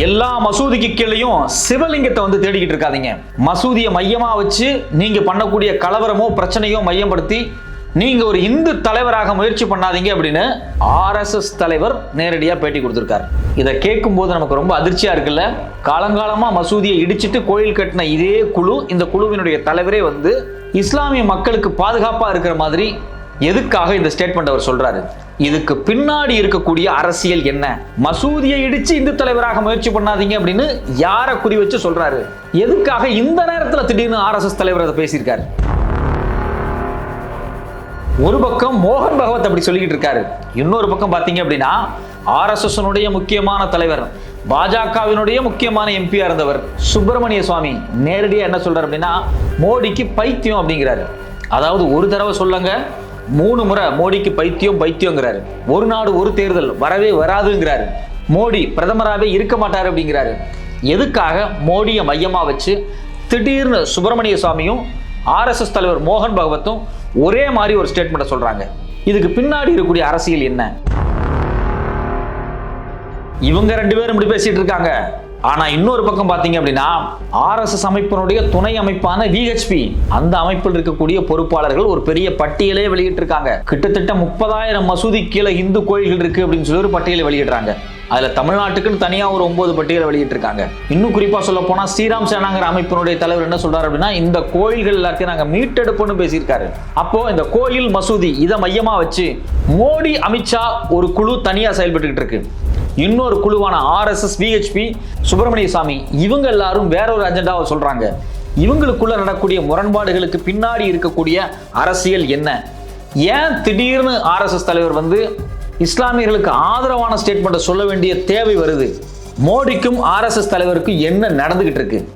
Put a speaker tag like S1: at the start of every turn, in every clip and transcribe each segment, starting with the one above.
S1: எல்லா மசூதிக்கு கீழேயும் சிவலிங்கத்தை வந்து தேடிக்கிட்டு இருக்காதீங்க. மசூதியை மையமாக வச்சு நீங்கள் பண்ணக்கூடிய கலவரமோ பிரச்சனையோ மையப்படுத்தி நீங்கள் ஒரு இந்து தலைவராக முயற்சி பண்ணாதீங்க அப்படின்னு ஆர்எஸ்எஸ் தலைவர் நேரடியாக பேட்டி கொடுத்துருக்காரு. இதை கேட்கும்போது நமக்கு ரொம்ப அதிர்ச்சியாக இருக்குல்ல? காலங்காலமாக மசூதியை இடிச்சிட்டு கோயில் கட்டின இதே குழு இந்த குழுவினுடைய தலைவரே வந்து இஸ்லாமிய மக்களுக்கு பாதுகாப்பாக இருக்கிற மாதிரி எதுக்காக இந்த ஸ்டேட்மெண்ட் அவர் சொல்றாரு? இதுக்கு பின்னாடி இருக்கக்கூடிய அரசியல் என்ன? மசூதியை இடிச்சு இந்து தலைவராக முயற்சி பண்ணாதீங்க அப்படின்னு யாரை குறி வச்சு சொல்றாரு? எதுக்காக இந்த நேரத்துல திடீர்னு ஆர்எஸ்எஸ் தலைவர் அதை பேசியிருக்காரு? ஒரு பக்கம் மோகன் பகவத் அப்படி சொல்லிக்கிட்டு இருக்காரு. இன்னொரு பக்கம் பாத்தீங்க அப்படின்னா ஆர்எஸ்எஸ் முக்கியமான தலைவர் பாஜகவினுடைய முக்கியமான எம்பியா இருந்தவர் சுப்பிரமணிய சுவாமி நேரடியாக என்ன சொல்றாரு அப்படின்னா மோடிக்கு பைத்தியம் அப்படிங்கிறாரு. அதாவது ஒரு தடவை சொல்லுங்க மூணு முறை மோடிக்கு பைத்தியம் பைத்தியங்கிறாரு ஒரு நாடு ஒரு தேர்தல் வரவே வராதுங்கிறாரு. மோடி பிரதமராகவே இருக்க மாட்டார் அப்படிங்கிறாரு. எதுக்காக மோடியை மையமாக வச்சு திடீர்னு சுப்பிரமணிய சுவாமியும் ஆர்எஸ்எஸ் தலைவர் மோகன் பகவத்தும் ஒரே மாதிரி ஒரு ஸ்டேட்மெண்ட்டை சொல்றாங்க. இதுக்கு பின்னாடி இருக்கக்கூடிய அரசியல் என்ன? இவங்க ரெண்டு பேரும் இப்படி பேசிட்டு இருக்காங்க. ஆனா இன்னொரு பக்கம் பாத்தீங்க அப்படின்னா ஆர்எஸ்எஸ் அமைப்பினுடைய துணை அமைப்பான விஹெச்பி அந்த அமைப்பில் இருக்கக்கூடிய பொறுப்பாளர்கள் ஒரு பெரிய பட்டியலே வெளியிட்டிருக்காங்க. கிட்டத்தட்ட முப்பதாயிரம் மசூதி கீழே இந்து கோயில்கள் இருக்கு அப்படின்னு சொல்லி ஒரு பட்டியலை வெளியிடுறாங்க. அதுல தமிழ்நாட்டுக்குன்னு தனியா ஒரு ஒன்பது பட்டியலை வெளியிட்டிருக்காங்க. இன்னும் குறிப்பா சொல்ல போனா ஸ்ரீராம் சேனாங்கிற அமைப்பினுடைய தலைவர் என்ன சொல்றாரு அப்படின்னா இந்த கோயில்கள் எல்லாத்தையும் நாங்க மீட்டெடுப்போம்னு பேசியிருக்காரு. அப்போ இந்த கோயில் மசூதி இதை மையமா வச்சு மோடி அமித்ஷா ஒரு குழு தனியா செயல்பட்டுக்கிட்டு இருக்கு. இன்னொரு குழுவான ஆர்எஸ்எஸ் விஹெச்பி சுப்பிரமணிய சாமி. இவங்க எல்லாரும் வேற ஒரு அஜெண்டாவை சொல்றாங்க. இவங்களுக்குள்ள நடக்கூடிய முரண்பாடுகளுக்கு பின்னாடி இருக்கக்கூடிய அரசியல் என்ன? ஏன் திடீர்னு ஆர்எஸ்எஸ் தலைவர் வந்து இஸ்லாமியர்களுக்கு ஆதரவான ஸ்டேட்மெண்ட்டை சொல்ல வேண்டிய தேவை வருது? மோடிக்கும் ஆர்எஸ்எஸ் தலைவருக்கும் என்ன நடந்துகிட்டு இருக்கு?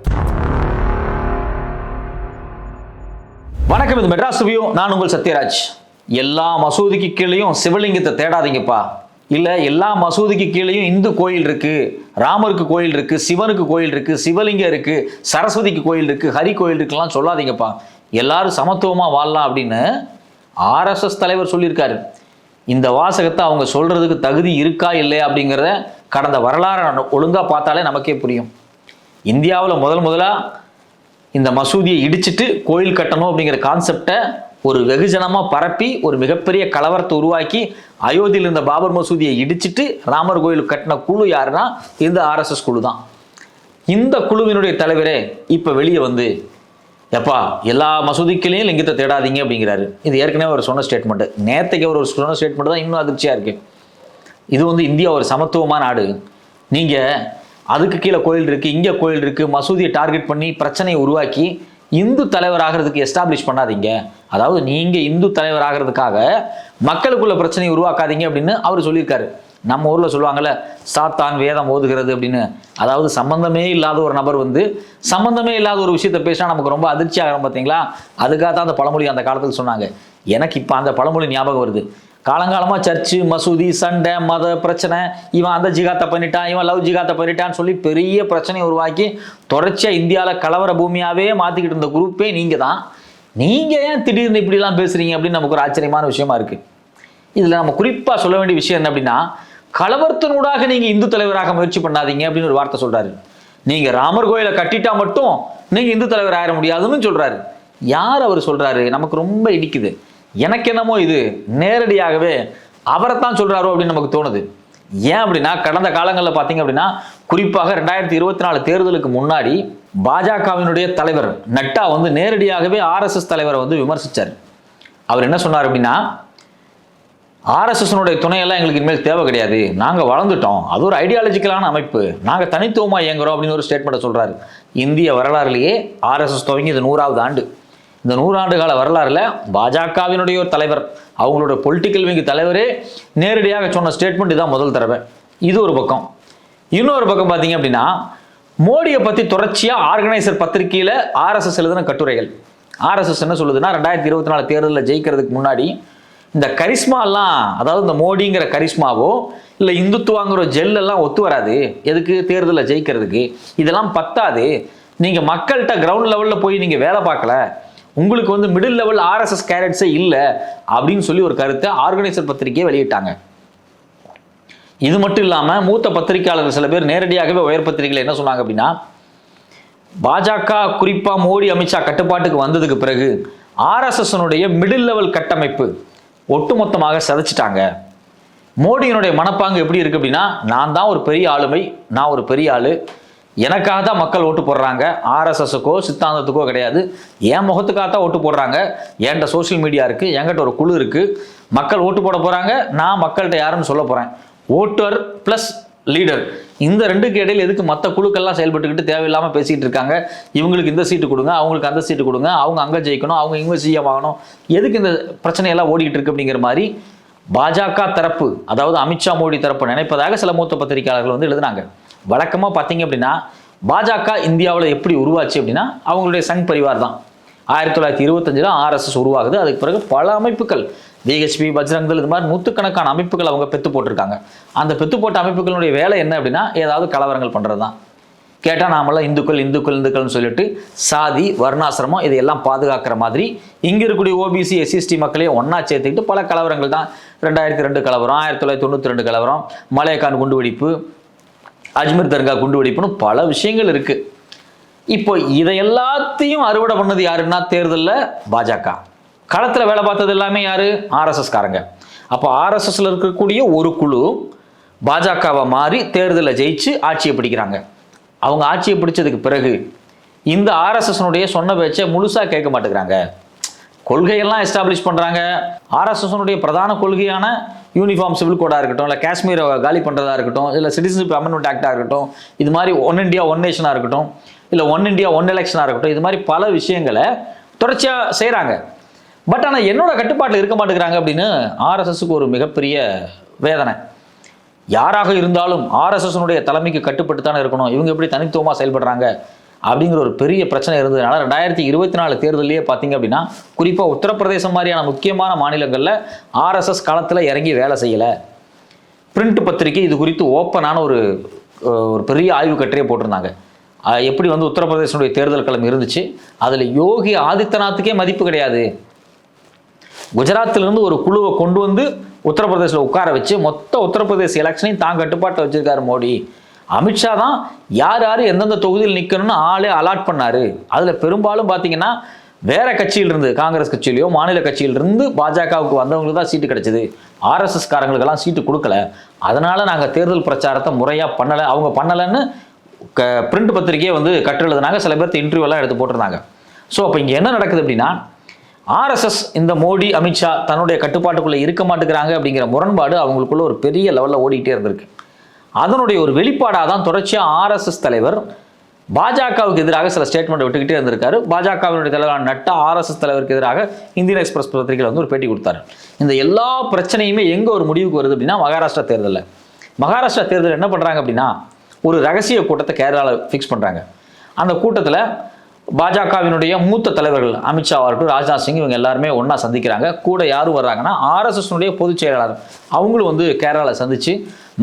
S1: வணக்கம் இது மெட்ராஸ் ரிவ்யூ. நான் உங்கள் சத்யராஜ். எல்லா மசூதிக்கு கீழேயும் சிவலிங்கத்தை தேடாதீங்கப்பா. இல்லை எல்லா மசூதிக்கு கீழேயும் இந்து கோயில் இருக்குது ராமருக்கு கோயில் இருக்குது சிவனுக்கு கோயில் இருக்குது சிவலிங்கம் இருக்குது சரஸ்வதிக்கு கோயில் இருக்குது ஹரி கோயில் இருக்குலாம் சொல்லாதீங்கப்பா. எல்லாரும் சமத்துவமாக வாழலாம் அப்படின்னு ஆர்எஸ்எஸ் தலைவர் சொல்லியிருக்காரு. இந்த வாசகத்தை அவங்க சொல்கிறதுக்கு தகுதி இருக்கா இல்லையா அப்படிங்கிறத கடந்த வரலாறு ஒழுங்காக பார்த்தாலே நமக்கே புரியும். இந்தியாவில் முதல் முதலாக இந்த மசூதியை இடிச்சிட்டு கோயில் கட்டணும் அப்படிங்கிற கான்செப்டை ஒரு வெகுஜனமாக பரப்பி ஒரு மிகப்பெரிய கலவரத்தை உருவாக்கி அயோத்தியில் இருந்த பாபர் மசூதியை இடிச்சிட்டு ராமர் கோயில் கட்டின குழு யாருன்னா இந்த ஆர்எஸ்எஸ் குழு தான். இந்த குழுவினுடைய தலைவரே இப்போ வெளியே வந்து எப்பா எல்லா மசூதிக்கிலையும் லிங்கத்தை தேடாதீங்க அப்படிங்கிறாரு. இது ஏற்கனவே அவர் சொன்ன ஸ்டேட்மெண்ட்டு நேற்றுக்கு அவர் ஒரு சொன்ன ஸ்டேட்மெண்ட் தான் இன்னும் அதிர்ச்சியாக இருக்குது இது வந்து இந்தியா ஒரு சமத்துவமான நாடு. நீங்கள் அதுக்கு கீழே கோயில் இருக்குது இங்கே கோயில் இருக்குது மசூதியை டார்கெட் பண்ணி பிரச்சனையை உருவாக்கி இந்து தலைவர் ஆகிறதுக்கு எஸ்டாப்ளிஷ் பண்ணாதீங்க. அதாவது நீங்கள் இந்து தலைவர் ஆகிறதுக்காக மக்களுக்குள்ள பிரச்சனையை உருவாக்காதீங்க அப்படின்னு அவர் சொல்லியிருக்காரு. நம்ம ஊரில் சொல்லுவாங்கல்ல சாத்தான் வேதம் ஓதுகிறது அப்படின்னு. அதாவது சம்பந்தமே இல்லாத ஒரு நபர் வந்து சம்பந்தமே இல்லாத ஒரு விஷயத்தை பேசினா நமக்கு ரொம்ப அதிர்ச்சி ஆகிறோம் பார்த்தீங்களா அதுக்காக தான் அந்த பழமொழி அந்த காலத்தில் சொன்னாங்க. எனக்கு இப்போ அந்த பழமொழி ஞாபகம் வருது. காலங்காலமாக சர்ச்சு மசூதி சண்டை மத பிரச்சனை இவன் அந்த ஜிகாத்தை பண்ணிட்டான் இவன் லவ் ஜிகாத்தை பண்ணிட்டான்னு சொல்லி பெரிய பிரச்சனையை உருவாக்கி தொடர்ச்சியாக இந்தியாவில் கலவர பூமியாகவே மாற்றிக்கிட்டு இருந்த குரூப்பே நீங்கள் தான் நீங்கள் ஏன் திடீர்னு இப்படிலாம் பேசுகிறீங்க அப்படின்னு நமக்கு ஒரு ஆச்சரியமான விஷயமா இருக்குது இதில் நம்ம குறிப்பாக சொல்ல வேண்டிய விஷயம் என்ன அப்படின்னா கலவரத்தினூடாக நீங்கள் இந்து தலைவராக முயற்சி பண்ணாதீங்க அப்படின்னு ஒரு வார்த்தை சொல்கிறாரு நீங்கள் ராமர் கோயிலை கட்டிட்டா மட்டும் நீங்கள் இந்து தலைவர் ஆயிட முடியாதுன்னு சொல்கிறாரு யார் அவர் சொல்கிறாரு நமக்கு ரொம்ப இடிக்குது எனக்கு என்னமோ இது நேரடியாகவே அவரை தான் சொல்கிறாரோ அப்படின்னு நமக்கு தோணுது. ஏன் அப்படின்னா கடந்த காலங்களில் பார்த்தீங்க அப்படின்னா குறிப்பாக ரெண்டாயிரத்தி இருபத்தி நாலு தேர்தலுக்கு முன்னாடி பாஜகவினுடைய தலைவர் நட்டா வந்து நேரடியாகவே ஆர்எஸ்எஸ் தலைவரை வந்து விமர்சித்தார் அவர் என்ன சொன்னார் அப்படின்னா ஆர்எஸ்எஸ்னுடைய துணையெல்லாம் எங்களுக்கு இனிமேல் தேவை கிடையாது. நாங்கள் வளர்ந்துட்டோம். அது ஒரு ஐடியாலஜிக்கலான அமைப்பு. நாங்கள் தனித்துவமாக இயங்குறோம் அப்படின்னு ஒரு ஸ்டேட்மெண்ட்டை சொல்கிறாரு இந்திய வரலாறுலேயே ஆர்எஸ்எஸ் துவங்கி இது நூறாவது ஆண்டு. இந்த நூறாண்டு கால வரலாறுல பாஜகவினுடைய ஒரு தலைவர் அவங்களோட பொலிட்டிக்கல் விங்கு தலைவரே நேரடியாக சொன்ன ஸ்டேட்மெண்ட் இதான் முதல் தடவை. இது ஒரு பக்கம். இன்னொரு பக்கம் பார்த்தீங்க அப்படின்னா மோடியை பற்றி தொடர்ச்சியாக ஆர்கனைசர் பத்திரிகையில் ஆர்எஸ்எஸ் எழுதின கட்டுரைகள். ஆர்எஸ்எஸ் என்ன சொல்லுதுன்னா ரெண்டாயிரத்தி இருபத்தி நாலு தேர்தலில் ஜெயிக்கிறதுக்கு முன்னாடி இந்த கரிஸ்மாலாம் அதாவது இந்த மோடிங்கிற கரிஷ்மாவோ இல்லை இந்துத்துவாங்கிற ஜெல் எல்லாம் ஒத்து வராது. எதுக்கு? தேர்தலில் ஜெயிக்கிறதுக்கு. இதெல்லாம் பத்தாது. நீங்கள் மக்கள்கிட்ட கிரவுண்ட் லெவலில் போய் நீங்கள் வேலை பார்க்கல. உங்களுக்கு வந்து மிடில் லெவல் ஆர்எஸ்எஸ் கேரட்ஸே இல்லை அப்படின்னு சொல்லி ஒரு கருத்தை ஆர்கனைசர் பத்திரிகையை வெளியிட்டாங்க. இது மட்டும் இல்லாமல் மூத்த பத்திரிகையாளர்கள் சில பேர் நேரடியாகவே உயர் பத்திரிகையில் என்ன சொன்னாங்க அப்படின்னா பாஜக குறிப்பாக மோடி அமித்ஷா கட்டுப்பாட்டுக்கு வந்ததுக்கு பிறகு ஆர்எஸ்எஸ்னுடைய மிடில் லெவல் கட்டமைப்பு ஒட்டுமொத்தமாக சதைச்சிட்டாங்க. மோடியினுடைய மனப்பாங்கு எப்படி இருக்கு அப்படின்னா நான் தான் ஒரு பெரிய ஆளுமை நான் ஒரு பெரிய ஆளு எனக்காக தான் மக்கள் ஓட்டு போடுறாங்க. ஆர்எஸ்எஸுக்கோ சித்தாந்தத்துக்கோ கிடையாது. என் முகத்துக்காக தான் ஓட்டு போடுறாங்க. என்கிட்ட சோஷியல் மீடியா இருக்குது என்கிட்ட ஒரு குழு இருக்குது மக்கள் ஓட்டு போட போகிறாங்க நான் மக்கள்கிட்ட யாருன்னு சொல்ல போகிறேன் ஓட்டர் ப்ளஸ் லீடர் இந்த ரெண்டுக்கு இடையில் எதுக்கு மற்ற குழுக்கள்லாம் செயல்பட்டுக்கிட்டு தேவையில்லாமல் பேசிகிட்டு இருக்காங்க? இவங்களுக்கு இந்த சீட்டு கொடுங்க. அவங்களுக்கு அந்த சீட்டு கொடுங்க. அவங்க அங்கே ஜெயிக்கணும். அவங்க இங்கே சிஎம் ஆகணும். எதுக்கு இந்த பிரச்சனையெல்லாம் ஓடிக்கிட்டு இருக்கு அப்படிங்கிற மாதிரி பாஜக தரப்பு அதாவது அமித்ஷா மோடி தரப்பு நினைப்பதாக சில மூத்த பத்திரிகையாளர்கள் வந்து எழுதுனாங்க. வழக்கமாக பார்த்தீங்க அப்படின்னா பாஜக இந்தியாவில் எப்படி உருவாச்சு அப்படின்னா அவங்களுடைய சங் பரிவார் தான். ஆயிரத்தி தொள்ளாயிரத்தி இருபத்தஞ்சில் ஆர்எஸ்எஸ் உருவாகுது. அதுக்கு பிறகு பல அமைப்புகள் விஹெச்பி பஜ்ரங்கல் இது மாதிரி நூற்றுக்கணக்கான அமைப்புகள் அவங்க பெற்று போட்டிருக்காங்க. அந்த பெற்று போட்ட அமைப்புகளுடைய வேலை என்ன அப்படின்னா ஏதாவது கலவரங்கள் பண்ணுறது தான் கேட்டால் நாமெல்லாம் இந்துக்கள் இந்துக்கள் இந்துக்கள்னு சொல்லிட்டு சாதி வர்ணாசிரமம் இதையெல்லாம் பாதுகாக்கிற மாதிரி இங்கே இருக்கக்கூடிய ஓபிசி எஸ்சிஎஸ்டி மக்களையும் ஒன்றா சேர்த்துக்கிட்டு பல கலவரங்கள் தான். ரெண்டாயிரத்தி ரெண்டு கலவரம் ஆயிரத்தி தொள்ளாயிரத்தி தொண்ணூற்றி ரெண்டு கலவரம் மலையக்கான் குண்டுவெடிப்பு அஜ்மீர் தர்கா குண்டுவெடிப்புன்னு பல விஷயங்கள் இருக்குது இப்போ இதை எல்லாத்தையும் அறுவடை பண்ணது யாருன்னா தேர்தலில் பாஜக. களத்தில் வேலை பார்த்தது எல்லாமே யார்? ஆர்எஸ்எஸ் காரங்க. அப்போ ஆர்எஸ்எஸ்ல இருக்கக்கூடிய ஒரு குழு பாஜகவை மாறி தேர்தலில் ஜெயிச்சு ஆட்சியை பிடிக்கிறாங்க. அவங்க ஆட்சியை பிடிச்சதுக்கு பிறகு இந்த ஆர்எஸ்எஸ்னுடைய சொன்ன பேச்சை முழுசாக கேட்க மாட்டேங்கிறாங்க. கொள்கையெல்லாம் எஸ்டாப்ளிஷ் பண்ணுறாங்க ஆர்எஸ்எஸ்னுடைய பிரதான கொள்கையான யூனிஃபார்ம் சிவில் கோடாக இருக்கட்டும் இல்லை காஷ்மீரை காலி பண்ணுறதா இருக்கட்டும் இல்லை சிட்டிசன்ஷிப் அமெண்ட்மெண்ட் ஆக்டாக இருக்கட்டும் இது மாதிரி ஒன் இண்டியா ஒன் நேஷனாக இருக்கட்டும் இல்லை ஒன் இண்டியா ஒன் எலெக்ஷனாக இருக்கட்டும் இது மாதிரி பல விஷயங்களை தொடர்ச்சியாக செய்கிறாங்க பட் ஆனால் என்னோட கட்டுப்பாட்டில் இருக்க மாட்டேங்கிறாங்க அப்படின்னு ஆர்எஸ்எஸ்க்கு ஒரு மிகப்பெரிய வேதனை. யாராக இருந்தாலும் ஆர்எஸ்எஸ்னுடைய தலைமைக்கு கட்டுப்பட்டு தானே இருக்கணும். இவங்க எப்படி தனித்துவமாக செயல்படுறாங்க? அப்படிங்கிற ஒரு பெரிய பிரச்சனை இருந்ததுனால ரெண்டாயிரத்தி இருபத்தி நாலு தேர்தலையே பார்த்தீங்க அப்படின்னா குறிப்பாக உத்தரப்பிரதேசம் மாதிரியான முக்கியமான மாநிலங்களில் ஆர்எஸ்எஸ் களத்தில் இறங்கி வேலை செய்யலை. பிரிண்ட் பத்திரிகை இது குறித்து ஓப்பனான ஒரு ஒரு பெரிய ஆய்வு கட்டுரையை போட்டிருந்தாங்க. எப்படி வந்து உத்தரப்பிரதேசனுடைய தேர்தல் களம் இருந்துச்சு? அதில் யோகி ஆதித்யநாத்துக்கே மதிப்பு கிடையாது. குஜராத்திலிருந்து ஒரு குழுவை கொண்டு வந்து உத்தரப்பிரதேசில் உட்கார வச்சு மொத்த உத்தரப்பிரதேச எலெக்ஷனையும் தான் கட்டுப்பாட்டை வச்சிருக்காரு மோடி. அமித்ஷா தான் யார் யார் எந்தெந்த தொகுதியில் நிற்கணும்னு ஆளே அலாட் பண்ணார். அதில் பெரும்பாலும் பார்த்தீங்கன்னா வேற கட்சியிலிருந்து காங்கிரஸ் கட்சியிலையோ மாநில கட்சியிலிருந்து பாஜகவுக்கு வந்தவங்களுக்கு தான் சீட்டு கிடைச்சது. ஆர்எஸ்எஸ் காரங்களுக்கெல்லாம் சீட்டு கொடுக்கல. அதனால நாங்கள் தேர்தல் பிரச்சாரத்தை முறையாக பண்ணலை. அவங்க பண்ணலைன்னு க பிரிண்ட் பத்திரிகையே வந்து கற்றெழுதுனாங்க சில பேர்த்து இன்டர்வியூலாம் எடுத்து போட்டிருந்தாங்க. ஸோ அப்போ இங்கே என்ன நடக்குது அப்படின்னா ஆர்எஸ்எஸ் இந்த மோடி அமித்ஷா தன்னுடைய கட்டுப்பாட்டுக்குள்ளே இருக்க மாட்டேங்கிறாங்க அப்படிங்கிற முரண்பாடு அவங்களுக்குள்ள ஒரு பெரிய லெவலில் ஓடிக்கிட்டே இருந்திருக்கு. அதனுடைய ஒரு வெளிப்பாடாக தான் தொடர்ச்சியாக ஆர்எஸ்எஸ் தலைவர் பாஜகவுக்கு எதிராக சில ஸ்டேட்மெண்ட் விட்டுக்கிட்டே இருந்திருக்காரு. பாஜகவினுடைய தலைவரான நட்டா ஆர்எஸ்எஸ் தலைவருக்கு எதிராக இந்தியன் எக்ஸ்பிரஸ் பத்திரிகையில் வந்து ஒரு பேட்டி கொடுத்தாரு. இந்த எல்லா பிரச்சனையுமே எங்கே ஒரு முடிவுக்கு வருது அப்படின்னா மகாராஷ்டிரா தேர்தலில். மகாராஷ்டிரா தேர்தல் என்ன பண்ணுறாங்க அப்படின்னா ஒரு ரகசிய கூட்டத்தை கேரளாவில் ஃபிக்ஸ் பண்ணுறாங்க அந்த கூட்டத்தில் பாஜகவினுடைய மூத்த தலைவர்கள் அமித்ஷா அவர்கள் ராஜ்நாத் சிங் இவங்க எல்லாருமே ஒன்றா சந்திக்கிறாங்க. கூட யார் வர்றாங்கன்னா ஆர்எஸ்எஸ்னுடைய பொதுச் செயலாளர். அவங்களும் வந்து கேரளாவில் சந்தித்து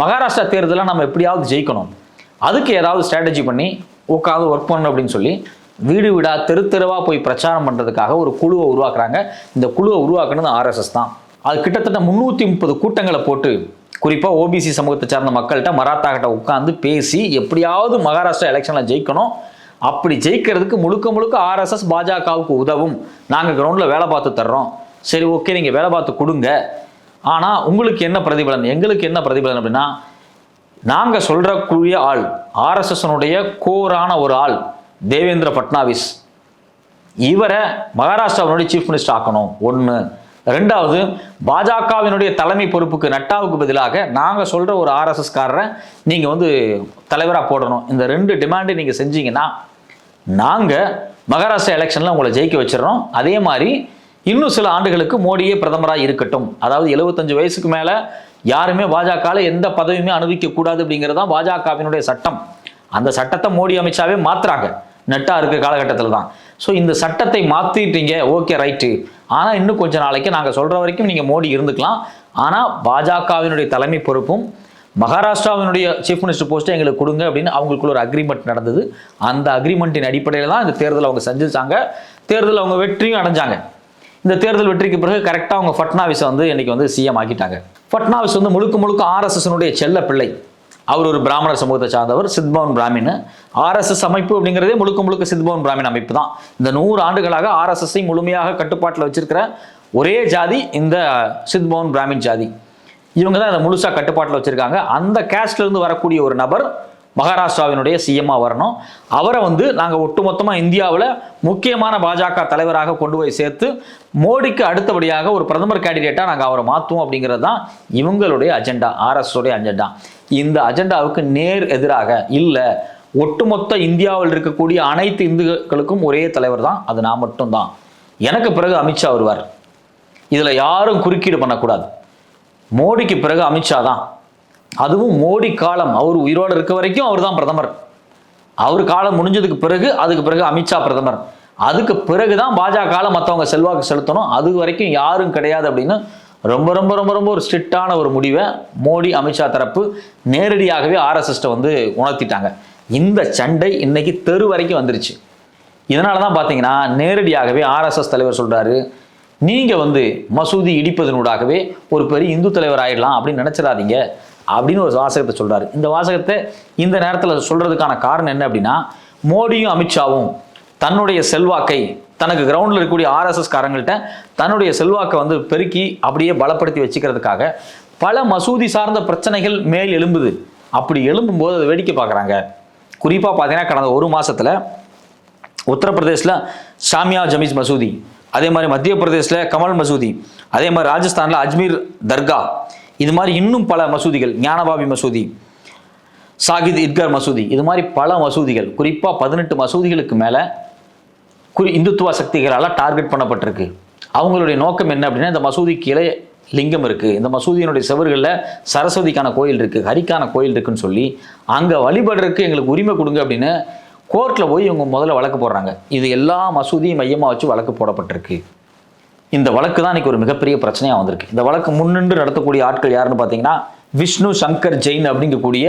S1: மகாராஷ்டிரா தேர்தலில் நம்ம எப்படியாவது ஜெயிக்கணும். அதுக்கு ஏதாவது ஸ்ட்ராட்டஜி பண்ணி உட்காந்து ஒர்க் பண்ணணும் அப்படின்னு சொல்லி வீடு வீடாக தெரு தெருவாக போய் பிரச்சாரம் பண்ணுறதுக்காக ஒரு குழுவை உருவாக்குறாங்க. இந்த குழுவை உருவாக்குனது ஆர்எஸ்எஸ் தான். அது கிட்டத்தட்ட முந்நூற்றி முப்பது கூட்டங்களை போட்டு குறிப்பாக ஓபிசி சமூகத்தை சார்ந்த மக்கள்கிட்ட மராத்தா கிட்ட உட்காந்து பேசி எப்படியாவது மகாராஷ்டிரா எலெக்ஷனில் ஜெயிக்கணும். அப்படி ஜெயிக்கிறதுக்கு முழுக்க முழுக்க ஆர்எஸ்எஸ் பாஜகவுக்கு உதவும். நாங்கள் கிரவுண்டில் வேலை பார்த்து தர்றோம். சரி ஓகே நீங்கள் வேலை பார்த்து கொடுங்க. ஆனால் உங்களுக்கு என்ன பிரதிபலன்? எங்களுக்கு என்ன பிரதிபலன் அப்படின்னா நாங்கள் சொல்கிறக்கூடிய ஆள் ஆர்எஸ்எஸ்னுடைய கோரான ஒரு ஆள் தேவேந்திர ஃபட்னாவிஸ் இவரை மகாராஷ்டிராவினுடைய சீஃப் மினிஸ்டர் ஆக்கணும். ஒன்று ரெண்டாவது பாஜகவினுடைய தலைமை பொறுப்புக்கு நட்டாவுக்கு பதிலாக நாங்கள் சொல்கிற ஒரு ஆர்எஸ்எஸ்காரரை நீங்கள் வந்து தலைவராக போடணும். இந்த ரெண்டு டிமாண்டை நீங்கள் செஞ்சீங்கன்னா நாங்கள் மகாராஷ்டிரா எலெக்ஷனில் உங்களை ஜெயிக்க வச்சிடறோம். அதே மாதிரி இன்னும் சில ஆண்டுகளுக்கு மோடியே பிரதமராக இருக்கட்டும். அதாவது எழுபத்தஞ்சு வயசுக்கு மேலே யாருமே பாஜகவில் எந்த பதவியுமே அனுபவிக்கக்கூடாது அப்படிங்கிறது தான் பாஜகவினுடைய சட்டம். அந்த சட்டத்தை மோடி அமித்ஷாவே மாற்றுறாங்க நெட்டாக இருக்க காலகட்டத்தில் தான். ஸோ இந்த சட்டத்தை மாற்றிட்டீங்க ஓகே ரைட்டு ஆனால் இன்னும் கொஞ்ச நாளைக்கு நாங்கள் சொல்கிற வரைக்கும் நீங்கள் மோடி இருந்துக்கலாம். ஆனால் பாஜகவினுடைய தலைமை பொறுப்பும் மகாராஷ்டிராவினுடைய சீஃப் மினிஸ்டர் போஸ்ட்டை எங்களுக்கு கொடுங்க அப்படின்னு அவங்களுக்குள்ள ஒரு அக்ரிமெண்ட் நடந்தது. அந்த அக்ரிமெண்ட்டின் அடிப்படையில் தான் இந்த தேர்தல் அவங்க செஞ்சுச்சாங்க தேர்தல் அவங்க வெற்றியும் அடைஞ்சாங்க. இந்த தேர்தல் வெற்றிக்கு பிறகு கரெக்டாக அவங்க ஃபட்னாவிஸை வந்து இன்றைக்கி வந்து சிஎம் ஆக்கிட்டாங்க. ஃபட்னாவிஸ் வந்து முழுக்க முழுக்க ஆர்எஸ்எஸ்னுடைய செல்ல பிள்ளை. அவர் ஒரு பிராமணர் சமூகத்தை சார்ந்தவர் சித்பவன் பிராமின். ஆர்எஸ்எஸ் அமைப்பு அப்படிங்கிறதே முழுக்க முழுக்க சித்பவன் பிராமின் அமைப்பு தான். இந்த நூறு ஆண்டுகளாக ஆர்எஸ்எஸ்ஸை முழுமையாக கட்டுப்பாட்டில் வச்சிருக்கிற ஒரே ஜாதி இந்த சித்பவன் பிராமின் ஜாதி. இவங்க தான் அதை முழுசாக கட்டுப்பாட்டில் வச்சுருக்காங்க. அந்த கேஸ்ட்லேருந்து வரக்கூடிய ஒரு நபர் மகாராஷ்டிராவினுடைய சிஎம்மாக வரணும். அவரை வந்து நாங்கள் ஒட்டுமொத்தமாக இந்தியாவில் முக்கியமான பாஜக தலைவராக கொண்டு போய் சேர்த்து மோடிக்கு அடுத்தபடியாக ஒரு பிரதமர் கேண்டிடேட்டாக நாங்கள் அவரை மாற்றுவோம் அப்படிங்கிறது தான் இவங்களுடைய அஜெண்டா ஆர்எஸ்ஸோடைய அஜெண்டா இந்த அஜெண்டாவுக்கு நேர் எதிராக இல்லை ஒட்டுமொத்த இந்தியாவில் இருக்கக்கூடிய அனைத்து இந்துக்களுக்கும் ஒரே தலைவர் தான் அது நான் மட்டும்தான். எனக்கு பிறகு அமித்ஷா வருவார். இதில் யாரும் குறுக்கீடு பண்ணக்கூடாது. மோடிக்கு பிறகு அமித்ஷா தான். அதுவும் மோடி காலம் அவர் உயிரோடு இருக்க வரைக்கும் அவர் தான் பிரதமர். அவர் காலம் முடிஞ்சதுக்கு பிறகு அதுக்கு பிறகு அமித்ஷா பிரதமர். அதுக்கு பிறகு தான் பாஜக மற்றவங்க செல்வாக்கு செலுத்தணும். அது வரைக்கும் யாரும் கிடையாது அப்படின்னு ரொம்ப ரொம்ப ரொம்ப ரொம்ப ஒரு ஸ்ட்ரிக்டான ஒரு முடிவை மோடி அமித்ஷா தரப்பு நேரடியாகவே ஆர்எஸ்எஸ்ட்டை வந்து உணர்த்திட்டாங்க. இந்த சண்டை இன்னைக்கு தெரு வரைக்கும் வந்துருச்சு. இதனால தான் பார்த்தீங்கன்னா நேரடியாகவே ஆர்எஸ்எஸ் தலைவர் சொல்கிறாரு நீங்கள் வந்து மசூதி இடிப்பதனூடாகவே ஒரு பெரிய இந்து தலைவர் ஆயிடலாம் அப்படின்னு நினச்சிடாதீங்க அப்படின்னு ஒரு வாசகத்தை சொல்கிறாரு இந்த வாசகத்தை இந்த நேரத்தில் சொல்கிறதுக்கான காரணம் என்ன அப்படின்னா மோடியும் அமித்ஷாவும் தன்னுடைய செல்வாக்கை தனக்கு கிரவுண்டில் இருக்கக்கூடிய ஆர்எஸ்எஸ் காரங்கள்ட்ட தன்னுடைய செல்வாக்கை வந்து பெருக்கி அப்படியே பலப்படுத்தி வச்சுக்கிறதுக்காக பல மசூதி சார்ந்த பிரச்சனைகள் மேல் எழும்புது. அப்படி எழும்பும்போது அதை வேடிக்கை பார்க்குறாங்க. குறிப்பாக பார்த்தீங்கன்னா கடந்த ஒரு மாதத்தில் உத்தரப்பிரதேசில் ஷாமியா ஜமீஸ் மசூதி அதே மாதிரி மத்திய பிரதேசில் கமல் மசூதி அதே மாதிரி ராஜஸ்தானில் அஜ்மீர் தர்கா இது மாதிரி இன்னும் பல மசூதிகள் ஞானபாபி மசூதி சாகித் இட்கர் மசூதி இது மாதிரி பல மசூதிகள் குறிப்பாக பதினெட்டு மசூதிகளுக்கு மேலே குறி இந்துத்துவ சக்திகளால் டார்கெட் பண்ணப்பட்டிருக்கு. அவங்களுடைய நோக்கம் என்ன அப்படின்னா இந்த மசூதி கீழே லிங்கம் இருக்குது இந்த மசூதியினுடைய செவர்களில் சரஸ்வதிக்கான கோயில் இருக்குது ஹரிக்கான கோயில் இருக்குன்னு சொல்லி அங்கே வழிபடுறதுக்கு எங்களுக்கு உரிமை கொடுங்க அப்படின்னு கோர்ட்டில் போய் இவங்க முதல்ல வழக்கு போடுறாங்க. இது எல்லா மசூதியும் மையமாக வச்சு வழக்கு போடப்பட்டிருக்கு. இந்த வழக்கு தான் இன்னைக்கு ஒரு மிகப்பெரிய பிரச்சனையாக வந்திருக்கு. இந்த வழக்கு முன்னின்று நடத்தக்கூடிய ஆட்கள் யாருன்னு பார்த்தீங்கன்னா விஷ்ணு சங்கர் ஜெயின் அப்படிங்கக்கூடிய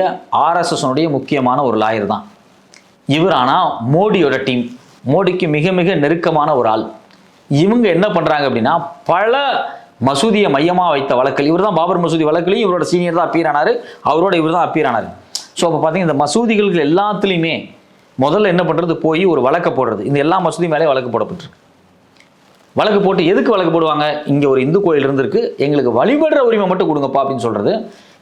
S1: ஆர்எஸ்எஸ்னுடைய முக்கியமான ஒரு லாயர் தான். இவர் ஆனால் மோடியோட டீம் மோடிக்கு மிக மிக நெருக்கமான ஒரு ஆள். இவங்க என்ன பண்ணுறாங்க அப்படின்னா பல மசூதியை மையமாக வைத்த வழக்கில் இவர் தான் பாபர் மசூதி வழக்குலையும் இவரோட சீனியர் தான் அப்பீர் ஆனார். அவரோட இவர் தான் அப்பீர் ஆனார். ஸோ அப்போ பார்த்தீங்கன்னா இந்த மசூதிகளுக்கு எல்லாத்துலேயுமே முதல்ல என்ன பண்ணுறது போய் ஒரு வழக்கை போடுறது. இந்த எல்லா மசூதியும் மேலே வழக்கு போடப்பட்டிருக்கு. வழக்கு போட்டு எதுக்கு வழக்கு போடுவாங்க? இங்கே ஒரு இந்து கோயில் இருந்திருக்கு. எங்களுக்கு வழிபடுற உரிமை மட்டும் கொடுங்கப்பா அப்படின்னு சொல்கிறது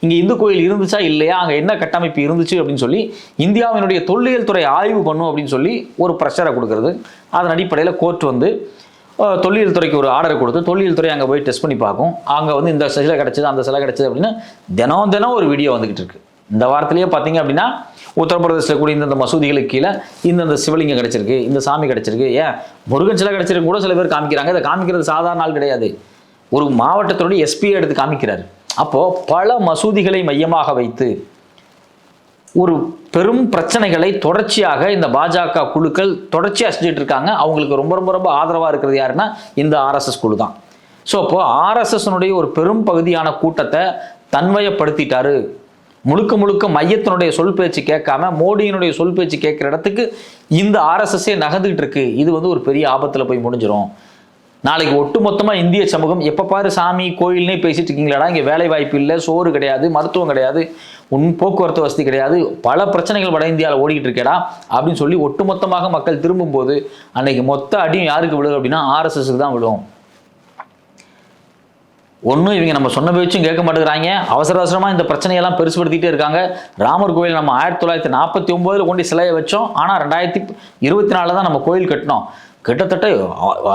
S1: இங்கே இந்து கோயில் இருந்துச்சா இல்லையா? அங்கே என்ன கட்டமைப்பு இருந்துச்சு அப்படின்னு சொல்லி இந்தியாவினுடைய தொல்லியல் துறை ஆய்வு பண்ணும் அப்படின்னு சொல்லி ஒரு ப்ரெஷரை கொடுக்கறது. அதன் அடிப்படையில் கோர்ட் வந்து தொல்லியல் துறைக்கு ஒரு ஆர்டர் கொடுத்து தொல்லியல் துறை அங்கே போய் டெஸ்ட் பண்ணி பார்க்கும். அங்கே வந்து இந்த சிலை கிடச்சிது அந்த சிலை கிடச்சிது அப்படின்னு தினம் தினம் ஒரு வீடியோ வந்துக்கிட்டு இருக்குது இந்த வாரத்திலேயே பார்த்தீங்க அப்படின்னா உத்தரப்பிரதேசத்தில் கூடிய இந்தந்த மசூதிகளுக்கு கீழே இந்தந்த சிவலிங்கம் கிடைச்சிருக்கு இந்த சாமி கிடைச்சிருக்கு. ஏன்? முருகன் சிலை கிடைச்சிருக்கு கூட சில பேர் காமிக்கிறாங்க. இதை காமிக்கிறது சாதாரண ஆள் கிடையாது. ஒரு மாவட்டத்தினுடைய எஸ்பியை எடுத்து காமிக்கிறார். அப்போது பல மசூதிகளை மையமாக வைத்து ஒரு பெரும் பிரச்சனைகளை தொடர்ச்சியாக இந்த பாஜக குழுக்கள் தொடர்ச்சியாக செஞ்சுட்டு இருக்காங்க. அவங்களுக்கு ரொம்ப ரொம்ப ரொம்ப ஆதரவாக இருக்கிறது யாருன்னா இந்த ஆர்எஸ்எஸ் குழு தான். ஸோ அப்போது ஆர்எஸ்எஸ்னுடைய ஒரு பெரும் பகுதியான கூட்டத்தை தன்வயப்படுத்திட்டாரு முழுக்க முழுக்க மையத்தினுடைய சொல் பேச்சு கேட்காம மோடியினுடைய சொல் பேச்சு கேட்குற இடத்துக்கு இந்த ஆர்எஸ்எஸ்ஸே நகர்ந்துகிட்டு இருக்கு. இது வந்து ஒரு பெரிய ஆபத்தில் போய் முடிஞ்சிடும் நாளைக்கு ஒட்டுமொத்தமாக இந்திய சமூகம் எப்போ பாரு சாமி கோயில்னே பேசிட்டு இருக்கீங்களாடா இங்கே வேலை வாய்ப்பு இல்லை சோறு கிடையாது மருத்துவம் கிடையாது உன் போக்குவரத்து வசதி கிடையாது பல பிரச்சனைகள் வட இந்தியாவில் ஓடிக்கிட்டு இருக்கேடா அப்படின்னு சொல்லி ஒட்டுமொத்தமாக மக்கள் திரும்பும்போது அன்னைக்கு மொத்த அடியும் யாருக்கு விழுது அப்படின்னா ஆர்எஸ்எஸ்க்கு தான் விழுவோம் ஒன்றும் இவங்க நம்ம சொன்ன பேச்சும் கேட்க மாட்டேங்கிறாங்க. அவசர அவசரமாக இந்த பிரச்சனையெல்லாம் பெருசுபடுத்திட்டே இருக்காங்க. ராமர் கோயில் நம்ம ஆயிரத்தி தொள்ளாயிரத்தி நாற்பத்தி ஒம்போதில் கொண்டு சிலையை வச்சோம். ஆனால் ரெண்டாயிரத்தி இருபத்தி நாலில் தான் நம்ம கோயில் கட்டினோம். கிட்டத்தட்ட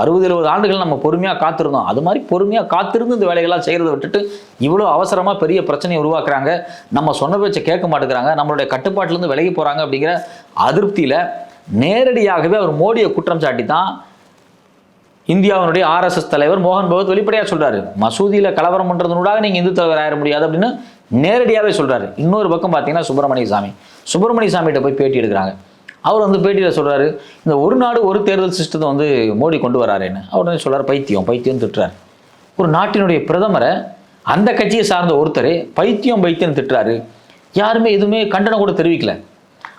S1: அறுபது எழுபது ஆண்டுகள் நம்ம பொறுமையாக காத்திருந்தோம். அது மாதிரி பொறுமையாக காத்திருந்து இந்த வேலைகள்லாம் செய்கிறத விட்டுட்டு இவ்வளோ அவசரமாக பெரிய பிரச்சனையை உருவாக்குறாங்க. நம்ம சொன்ன பேச்சை கேட்க மாட்டேங்கிறாங்க. நம்மளுடைய கட்டுப்பாட்டிலேருந்து விலகி போகிறாங்க அப்படிங்கிற அதிருப்தியில் நேரடியாகவே அவர் மோடியை குற்றம் சாட்டி தான் இந்தியாவினுடைய ஆர்எஸ்எஸ் தலைவர் மோகன் பகவத் வெளிப்படையாக சொல்கிறாரு மசூதியில் கலவரம் பண்ணுறதுனூடாக நீங்கள் இந்து தலைவர் ஆயிட முடியாது அப்படின்னு நேரடியாகவே சொல்கிறாரு இன்னொரு பக்கம் பார்த்தீங்கன்னா சுப்பிரமணிய சாமி. சுப்பிரமணிய சாமிகிட்ட போய் பேட்டி எடுக்கிறாங்க. அவர் வந்து பேட்டியில் சொல்கிறாரு இந்த ஒரு நாடு ஒரு தேர்தல் சிஸ்டத்தை வந்து மோடி கொண்டு வராருன்னு. அவர் வந்து சொல்கிறார் பைத்தியம் பைத்தியம் திட்டுறாரு. ஒரு நாட்டினுடைய பிரதமரை அந்த கட்சியை சார்ந்த ஒருத்தர் பைத்தியம் பைத்தியம் திட்டுறாரு. யாருமே எதுவுமே கண்டனம் கூட தெரிவிக்கல.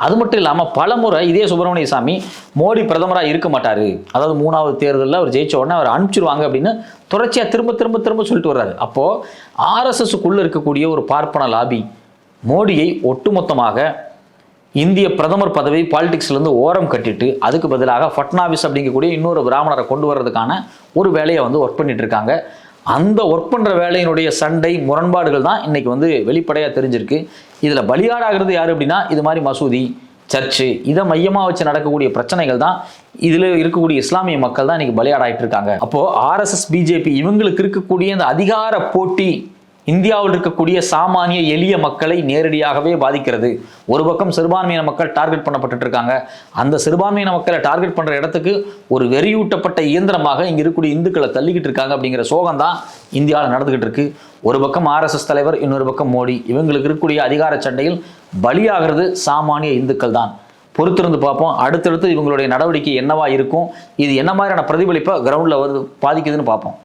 S1: அது மட்டும் இல்லாமல் பலமுறை இதே சுப்பிரமணிய சாமி மோடி பிரதமராக இருக்க மாட்டார். அதாவது மூணாவது தேர்தலில் அவர் ஜெயிச்ச உடனே அவர் அனுப்பிச்சிருவாங்க அப்படின்னு தொடர்ச்சியாக திரும்ப திரும்ப திரும்ப சொல்லிட்டு வர்றாரு. அப்போது ஆர்எஸ்எஸ்க்குள்ளே இருக்கக்கூடிய ஒரு பார்ப்பன லாபி மோடியை ஒட்டுமொத்தமாக இந்திய பிரதமர் பதவி பாலிடிக்ஸ்லேருந்து ஓரம் கட்டிட்டு அதுக்கு பதிலாக ஃபட்னாவிஸ் அப்படிங்கக்கூடிய இன்னொரு பிராமணரை கொண்டு வர்றதுக்கான ஒரு வேலையை வந்து ஒர்க் பண்ணிட்டு இருக்காங்க. அந்த ஒர்க் பண்ணுற வேலையினுடைய சண்டை முரண்பாடுகள் தான் இன்றைக்கி வந்து வெளிப்படையாக தெரிஞ்சிருக்கு. இதில் பலியாடாகிறது யார் அப்படின்னா இது மாதிரி மசூதி சர்ச்சு இதை மையமாக வச்சு நடக்கக்கூடிய பிரச்சனைகள் தான் இதில் இருக்கக்கூடிய இஸ்லாமிய மக்கள் தான் இன்றைக்கி பலியாடாயிட்டு இருக்காங்க. அப்போது ஆர்எஸ்எஸ் பிஜேபி இவங்களுக்கு இருக்கக்கூடிய அந்த அதிகார போட்டி இந்தியாவில் இருக்கக்கூடிய சாமானிய எளிய மக்களை நேரடியாகவே பாதிக்கிறது. ஒரு பக்கம் சிறுபான்மையின மக்கள் டார்கெட் பண்ணப்பட்டு இருக்காங்க அந்த சிறுபான்மையின மக்களை டார்கெட் பண்ற இடத்துக்கு ஒரு வெறியூட்டப்பட்ட இயந்திரமாக இங்க இருக்கக்கூடிய இந்துக்களை தள்ளிக்கிட்டு இருக்காங்க அப்படிங்கிற சோகம் தான் இந்தியாவில் நடந்துகிட்டு இருக்கு ஒரு பக்கம் ஆர்எஸ்எஸ் தலைவர் இன்னொரு பக்கம் மோடி. இவங்களுக்கு இருக்கக்கூடிய அதிகார சண்டையில் பலியாகிறது சாமானிய இந்துக்கள் தான் பொறுத்திருந்து பார்ப்போம். அடுத்தடுத்து இவங்களுடைய நடவடிக்கை என்னவா இருக்கும்? இது என்ன மாதிரியான பிரதிபலிப்பை கிரவுண்டில் வந்து பாதிக்குதுன்னு பார்ப்போம்.